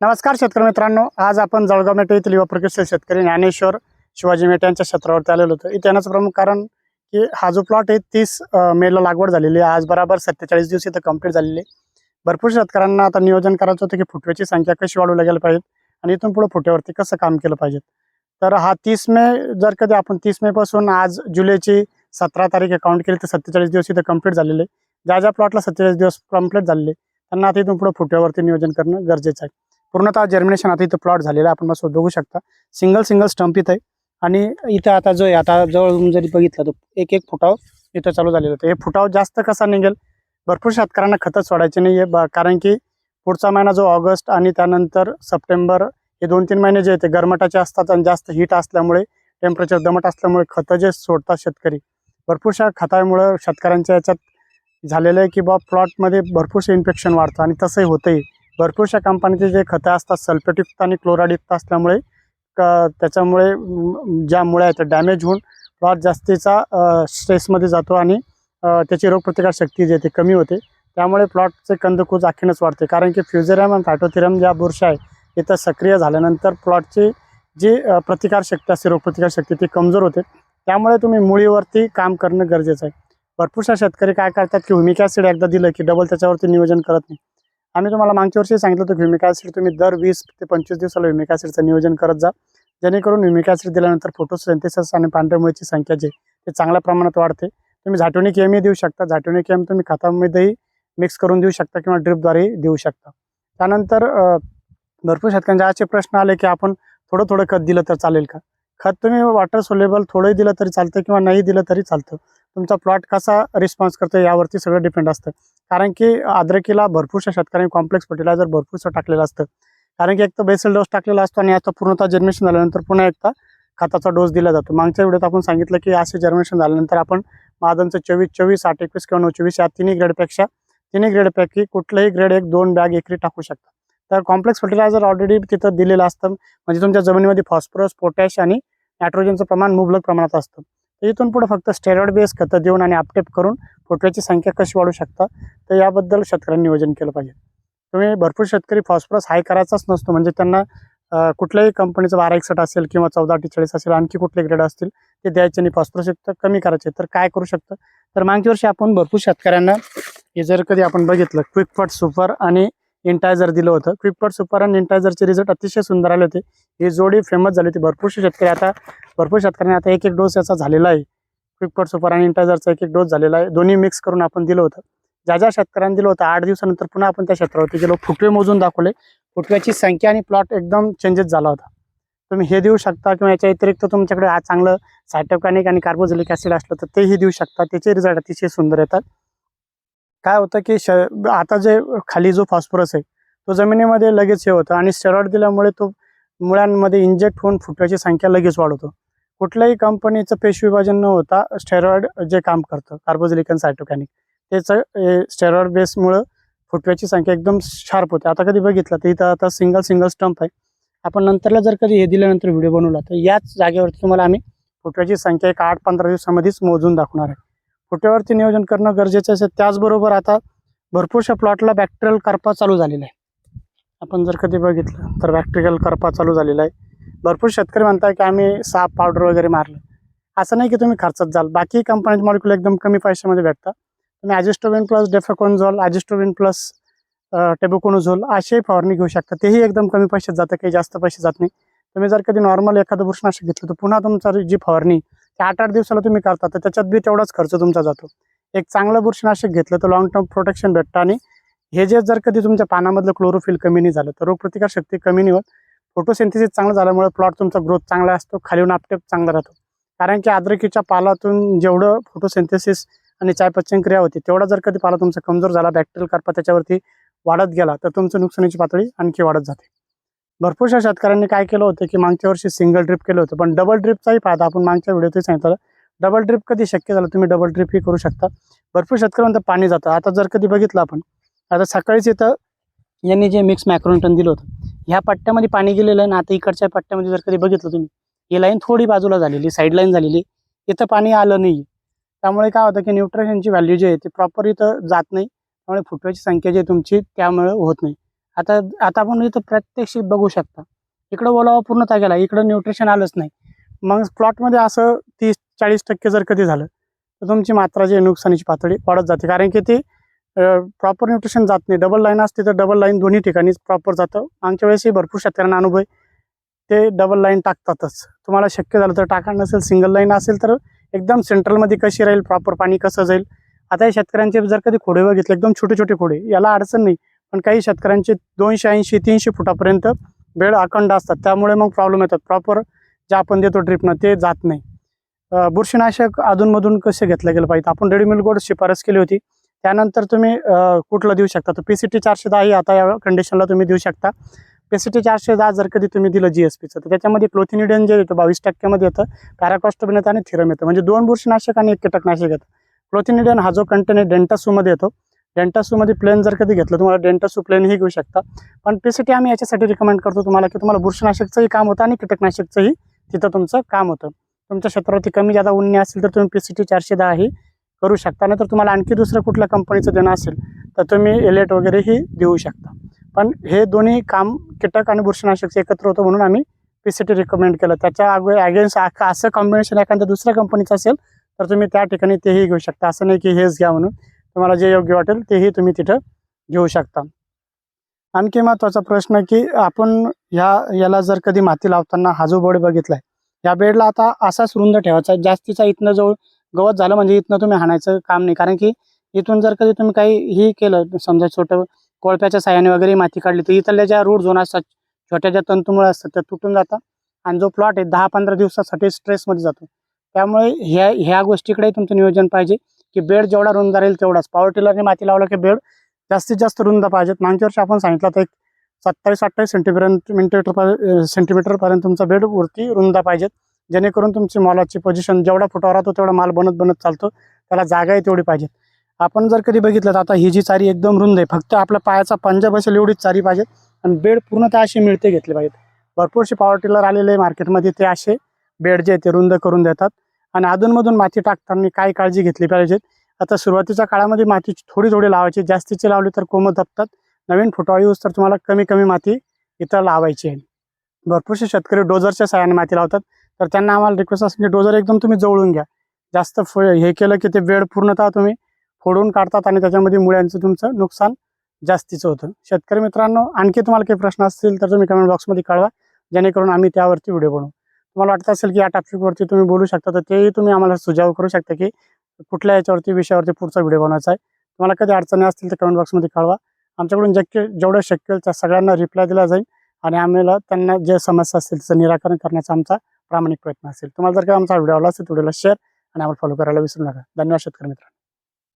नमस्कार शेतकरी मित्रांनो आज आपण जळगाव मेटे येथील युवा प्रगतशील शेतकरी ज्ञानेश्वर शिवाजी मेटे यांच्या क्षेत्रावरती आलेलो होतो. इथे येण्याचं प्रमुख कारण की हा जो प्लॉट आहे तीस मेला लागवड झालेली आहे. आज बराबर सत्तेचाळीस दिवस इथं कंप्लीट झालेली आहे. भरपूर शेतकऱ्यांना आता नियोजन करायचं होतं की फुटव्याची संख्या कशी वाढवल्या गेल्या पाहिजे आणि इथून पुढे फुट्यावरती कसं काम केलं पाहिजे. तर हा तीस मे जर कधी आपण तीस मे पासून आज जुलैची सतरा तारीख अकाउंट केली तर सत्तेचाळीस दिवस इथं कंप्लीट झालेले आहे. ज्या ज्या प्लॉटला सत्तेचाळीस दिवस कंप्लीट झालेले त्यांना आता इथून पुढे फुट्यावरती नियोजन करणं गरजेचं आहे. पूर्णतः जर्मिनेशन आता इथं प्लॉट झालेला आपण बस बघू शकता. सिंगल सिंगल स्टंप इथं आहे. आणि इथं आता जो आहे आता जवळ जरी बघितलं तर एक एक फुटाव इथं चालू झालेलं होतं हे फुटाव जास्त कसा निघेल? भरपूर शेतकऱ्यांना खतं सोडायचे नाही आहे कारण की पुढचा महिना जो ऑगस्ट आणि त्यानंतर सप्टेंबर हे दोन तीन महिने जे आहेत ते गरमटाचे असतात आणि जास्त हीट असल्यामुळे टेम्परेचर दमट असल्यामुळे खतं जे सोडतात शेतकरी. भरपूरशा खतामुळं शेतकऱ्यांच्या याच्यात झालेलं आहे की बा प्लॉटमध्ये भरपूरसे इन्फेक्शन वाढतं आणि तसंही होतंही. भरपूरशा कंपनीचे जे खतं असतात सल्फेटयुक्त आणि क्लोराईडयुक्त असल्यामुळे क- त्याच्यामुळे ज्या मुळ्या आहेत त्या डॅमेज होऊन प्लॉट जास्तीचा स्ट्रेसमध्ये जातो आणि त्याची रोगप्रतिकार शक्ती जी आहे ती कमी होते. त्यामुळे प्लॉटचे कंदकूज आखीनच वाढते. कारण की फ्युजेरियम आणि फॅटोथिरम ज्या बुरशा आहे इथं सक्रिय झाल्यानंतर प्लॉटची जी प्रतिकारशक्ती असते रोगप्रतिकार शक्ती ती कमजोर होते. त्यामुळे तुम्ही मुळीवरती काम करणं गरजेचं आहे. भरपूरशा शेतकरी काय करतात की हुमिकॅसिड ॲसिड एकदा दिलं की डबल त्याच्यावरती नियोजन करत नाही. आम्ही तुम्हाला मागच्या वर्षी सांगितलं होतं ह्युमिक ॲसिड तुम्ही दर वीस ते पंचवीस दिवसाला ह्युमिक ॲसिडचं नियोजन करत जा. जेणेकरून ह्युमिक ॲसिड दिल्यानंतर फोटोसिंथेसिस आणि पांढऱ्यामुळेची संख्या जी ते चांगल्या प्रमाणात वाढते. तुम्ही झाटोनिक एमही देऊ शकता. झाटोनिक एम तुम्ही खतामध्येही मिक्स करून देऊ शकता किंवा ड्रिपद्वारेही देऊ शकता. त्यानंतर भरपूर शेतकऱ्यांचे असे प्रश्न आले की आपण थोडं थोडं खत दिलं तर चालेल का? खत तुम्ही वॉटर सोलेबल थोडंही दिलं तरी चालतं किंवा नाही दिलं तरी चालतं. तुमचा प्लॉट कसा रिस्पॉन्स करतो यावरती सगळं डिपेंड असतं. कारण की अद्रकीला भरपूरशा शेतकऱ्यांनी कॉम्प्लेक्स फर्टिलायझर भरपूरसं टाकलेलं असतं. कारण की एक तर बेसल डोस टाकलेला असतो आणि आता पूर्णतः जर्मिनेशन झाल्यानंतर पुन्हा एकदा खताचा डोस दिला जातो. मागच्या व्हिडिओत आपण सांगितलं की असे जर्मिनेशन झाल्यानंतर आपण मादांचं चोवीस चोवीस आठ एकवीस किंवा नऊ चोवीस या तिन्ही ग्रेडपेक्षा तिन्ही ग्रेडपैकी कुठलंही ग्रेड एक दोन बॅग एकरी टाकू शकता. तर कॉम्प्लेक्स फर्टिलायझर ऑलरेडी तिथं दिलेलं असतं म्हणजे तुमच्या जमिनीमध्ये फॉस्फरस पोटॅश आणि नायट्रोजनचं प्रमाण मुबलक प्रमाणात असतं. तर इथून पुढे फक्त स्टेरॉइड बेस खतं देऊन आणि आपटेप करून पोटव्याची संख्या कशी वाढू शकता तर याबद्दल शेतकऱ्यांनी नियोजन केलं पाहिजे. तुम्ही भरपूर शेतकरी फॉस्फरस हाय करायचाच नसतो म्हणजे त्यांना कुठल्याही कंपनीचं बारा एकसठ असेल किंवा चौदा अठ्ठेचाळीस असेल आणखी कुठले ग्रेड असतील ते द्यायचे आणि फॉस्फरस युक्त कमी करायचे. तर काय करू शकतं? तर मागच्या वर्षी आपण भरपूर शेतकऱ्यांना हे जर कधी आपण बघितलं क्विकफट सुपर आणि इंटायझर दिलं होतं. क्विकफट सुपर आणि इंटायझरचे रिझल्ट अतिशय सुंदर आले होते. ही जोडी फेमस झाली होती. भरपूरशी शेतकरी आता भरपूर शेतकऱ्यांनी आता एक एक डोस याचा झालेला आहे. क्विकपट सुपर आणि इंटायझरचा एक एक डोस झालेला आहे. दोन्ही मिक्स करून आपण दिलं होतं. ज्या ज्या शेतकऱ्यांनी दिलं होतं आठ दिवसानंतर पुन्हा आपण त्या क्षेत्रावरती गेलो. फुटवे मोजून दाखवले. फुटव्याची संख्या आणि प्लॉट एकदम चेंजेस झाला होता. तुम्ही हे देऊ शकता किंवा याच्या व्यतिरिक्त तुमच्याकडे आज चांगलं सायटोकॅनिक आणि कार्बोझिलिक ॲसिड असलं तर तेही देऊ शकता. त्याचे रिझल्ट अतिशय सुंदर येतात. काय होतं की श आता जे खाली जो फॉस्फरस आहे तो जमिनीमध्ये लगेच हे होतं आणि स्टेरॉइड दिल्यामुळे तो मुळांमध्ये इंजेक्ट होऊन फुटव्याची संख्या लगेच वाढवतो. कुठल्याही कंपनीचं पेश विभाजन न होता स्टेरॉइड जे काम करतं कार्बोझिलिक सायटोकॅनिक त्याचं स्टेरॉइड बेसमुळं फुटव्याची संख्या एकदम शार्प होते. आता कधी बघितलं तर इथं आता सिंगल सिंगल स्टंप आहे. आपण नंतरला जर कधी हे दिल्यानंतर व्हिडिओ बनवला तर याच जागेवरती तुम्हाला आम्ही फुटव्याची संख्या एक आठ पंधरा दिवसामध्येच मोजून दाखवणार आहे. फुटव्यावरती नियोजन करणं गरजेचं असेल त्याचबरोबर आता भरपूरशा प्लॉटला बॅक्टेरियल करपा चालू झालेला आहे आपण जर कधी बघितलं तर बॅक्टेरियल करपा चालू झालेला आहे. भरपूर शेतकरी म्हणतात की आम्ही साप पावडर वगैरे मारलं. असं नाही की तुम्ही खर्चात जाल. बाकी कंपनीचे मॉलिक्युल एकदम कमी पैशामध्ये भेटतात. तुम्ही ॲजिस्टोबिन प्लस डेफेकोनझोल ॲजिस्टोबिन प्लस टेबोकोनोझोल अशी फवारणी घेऊ शकता. तेही एकदम कमी पैशात जातं काही जास्त पैसे जात नाही. तुम्ही जर कधी नॉर्मल एखादं बुरशीनाशक घेतलं तर पुन्हा तुमचा जी फवारणी ते आठ आठ दिवसाला तुम्ही करता तर त्याच्यात बी तेवढाच खर्च तुमचा जातो. एक चांगलं बुरशीनाशक घेतलं तर लॉंग टर्म प्रोटेक्शन भेटतं. आणि हे जे जर कधी तुमच्या पानामधलं क्लोरोफिल कमी नाही झालं तर रोगप्रतिकारशक्ती कमी नाही होत. फोटोसिंथेसिस चांगलं झाल्यामुळे प्लॉट तुमचा ग्रोथ चांगला असतो खालीहून आपटेप चांगला राहतो. कारण की आद्रकीच्या पालातून जेवढं फोटोसिंथेसिस आणि चायपचन क्रिया होती तेवढा जर कधी पाला तुमचा कमजोर झाला बॅक्टेरियल करपा त्याच्यावरती वाढत गेला तर तुमचं नुकसानीची पातळी आणखी वाढत जाते. भरपूरशा शेतकऱ्यांनी काय केलं होतं की मागच्या वर्षी सिंगल ड्रिप केलं होतं पण डबल ड्रिपचाही फायदा आपण मागच्या व्हिडिओतही सांगितलं डबल ड्रिप कधी शक्य झालं तुम्ही डबल ड्रिपही करू शकता. भरपूर शेतकऱ्यांचं पाणी जातं. आता जर कधी बघितलं आपण आता सकाळीच इथं यांनी जे मिक्स मॅक्रोनिटन दिलं होतं ह्या पट्ट्यामध्ये पाणी गेलेलं आहे ना आता इकडच्या पट्ट्यामध्ये जर कधी बघितलं तुम्ही ही लाईन थोडी बाजूला झालेली साईड लाईन झालेली इथं पाणी आलं नाही त्यामुळे काय होतं की न्यूट्रिशनची व्हॅल्यू जी आहे ती प्रॉपर इथं जात नाही त्यामुळे फुटव्याची संख्या जी आहे तुमची त्यामुळे होत नाही. आता आता आपण इथं प्रत्यक्षित बघू शकता इकडं ओलावा पूर्णतः गेला इकडं न्यूट्रिशन आलंच नाही. मग प्लॉटमध्ये असं तीस चाळीस टक्के जर कधी झालं तर तुमची मात्रा जी नुकसानीची पातळी वाढत जाते कारण की ती प्रॉपर न्यूट्रिशन जात नाही. डबल लाईन असते तर डबल लाईन दोन्ही ठिकाणी प्रॉपर जातं. आमच्या वेळेसही भरपूर शेतकऱ्यांना अनुभव आहे. ते डबल लाईन टाकतातच. तुम्हाला शक्य झालं तर टाका. नसेल सिंगल लाईन असेल तर एकदम सेंट्रलमध्ये कशी राहील प्रॉपर पाणी कसं जाईल? आता या शेतकऱ्यांचे जर कधी खोडे बघितले एकदम छोटे छोटे खोडे याला अडचण नाही. पण काही शेतकऱ्यांचे दोनशे ऐंशी तीनशे फुटापर्यंत बेड अखंड असतात. त्यामुळे मग प्रॉब्लेम येतात. प्रॉपर जे आपण देतो ड्रिपनं ते जात नाही. बुरशीनाशक अधूनमधून कसे घेतलं गेलं पाहिजे आपण रेडीमेड गोड शिफारस केली होती. त्यानंतर तुम्ही कुठलं देऊ शकता? तर पी सी टी चारशे दहा ही आता या कंडिशनला तुम्ही देऊ शकता. पी सी टी चारशे दहा जर कधी तुम्ही दिलं जी एस पीचं तर त्याच्यामध्ये क्लोथिनिडियन जे येतं बावीस टक्क्यामध्ये येतं पॅराकॉस्टबिन येतं आणि थिरम येतं म्हणजे दोन बुरशीनाशक आणि एक कीटकनाशक येतं. क्लोथिनिडियन हा जो कंटेन आहे डेंटासूमध्ये येतो. डेंटासूमध्ये प्लेन जर कधी घेतलं तुम्हाला डेंटासू प्लेनही घेऊ शकता. पण पी सी टी आम्ही याच्यासाठी रिकमेंड करतो तुम्हाला की तुम्हाला बुरशीनाशकचंही काम होतं आणि कीटकनाशकचंही तिथं तुमचं काम होतं. तुमच्या क्षेत्रावरती कमी जादा उन्हे असेल तर तुम्ही पी सी टी चारशे दहा ही करू शकता. नाही तर तुम्हाला आणखी दुसरं कुठल्या कंपनीचं देणं असेल तर तुम्ही एलेट वगैरेही देऊ शकता. पण हे दोन्ही काम कीटक आणि बुरशीनाशकचं एकत्र होतं म्हणून आम्ही पी सी टी रिकमेंड केलं. त्याच्या अगो अगेन्स्ट असं कॉम्बिनेशन एखाद्या दुसऱ्या कंपनीचं असेल तर तुम्ही त्या ठिकाणी तेही घेऊ शकता. असं नाही की हेच घ्या म्हणून. तुम्हाला जे योग्य वाटेल तेही तुम्ही तिथं घेऊ शकता. आणखी महत्त्वाचा प्रश्न की आपण ह्या याला जर कधी माती लावताना हा जो बोर्ड बघितलाय या बेडला आता असाच रुंद ठेवायचा आहे. जास्तीचा इथनं जवळ गवत झालं म्हणजे इथनं तुम्ही हाणायचं काम नाही. कारण की इथून जर कधी तुम्ही काही ही केलं समजा छोटं कोळप्याच्या साह्याने वगैरे माती काढली तर इथल्या ज्या रूट झोन असतात छोट्या ज्या तंतुमुळे असतात त्या तुटून जातात. आणि जो प्लॉट आहे दहा पंधरा दिवसासाठी स्ट्रेसमध्ये जातो. त्यामुळे ह्या ह्या गोष्टीकडे तुमचं नियोजन पाहिजे की बेड जेवढा रुंद राहील तेवढाच. पॉवर टिलरने माती लावला की बेड जास्तीत जास्त रुंद पाहिजेत. मागच्या वर्षी आपण सांगितलं तर एक सत्तावीस अठ्ठावीस सेंटीमीटर मिनिटर सेंटीमीटरपर्यंत तुमचा बेड वरती रुंद पाहिजेत. जेणेकरून तुमची मॉलाची पोझिशन जेवढा फुटावर राहतो तेवढा माल बनत बनत चालतो. त्याला जागा आहे तेवढी पाहिजे आपण जर कधी बघितलं तर आता ही जी चारी एकदम रुंद आहे फक्त आपल्या पायाचा पंजा बसेल एवढीच चारी पाहिजे आणि बेड पूर्णतः अशी मिळते घेतले पाहिजेत. भरपूरसे पॉवर टिलर आलेले आहे मार्केटमध्ये ते असे बेड जे आहे ते रुंद करून देतात. आणि अधूनमधून माती टाकताना काय काळजी घेतली पाहिजे आता सुरुवातीच्या काळामध्ये माती थोडी थोडी लावायची जास्तीची लावली तर कोमत दपतात नवीन फुटवा यूज तर तुम्हाला कमी कमी माती इथं लावायची आहे. भरपूरसे शेतकरी डोजरच्या साह्याने माती लावतात. तर त्यांना आम्हाला रिक्वेस्ट असेल की डोजर एकदम तुम्ही जवळून घ्या. जास्त फ हे केलं की ते वेळ पूर्णतः तुम्ही फोडून काढतात आणि त्याच्यामध्ये मुळ्यांचं तुमचं नुकसान जास्तीचं होतं. शेतकरी मित्रांनो आणखी तुम्हाला काही प्रश्न असतील तर तुम्ही कमेंट बॉक्समध्ये कळवा. जेणेकरून आम्ही त्यावरती व्हिडिओ बनवू. तुम्हाला वाटत असेल की या टॉपिकवरती तुम्ही बोलू शकता तर तेही तुम्ही आम्हाला सुझाव करू शकता की कुठल्या याच्यावरती विषयावरती पुढचा व्हिडिओ बनवायचा आहे. तुम्हाला कधी अडचणी असतील तर कमेंट बॉक्समध्ये कळवा. आमच्याकडून शक्य जेवढं शक्य होईल त्या सगळ्यांना रिप्लाय दिला जाईल आणि आम्हाला त्यांना जे समस्या असतील त्याचं निराकरण करण्याचा आमचा प्रामाणिक प्रयत्न असेल. तुम्हाला जर का आमचा व्हिडिओ आवडला असेल तर व्हिडिओला शेअर आणि आम्हाला फॉलो करायला विसरू नका. धन्यवाद शेतकरी मित्रांनो.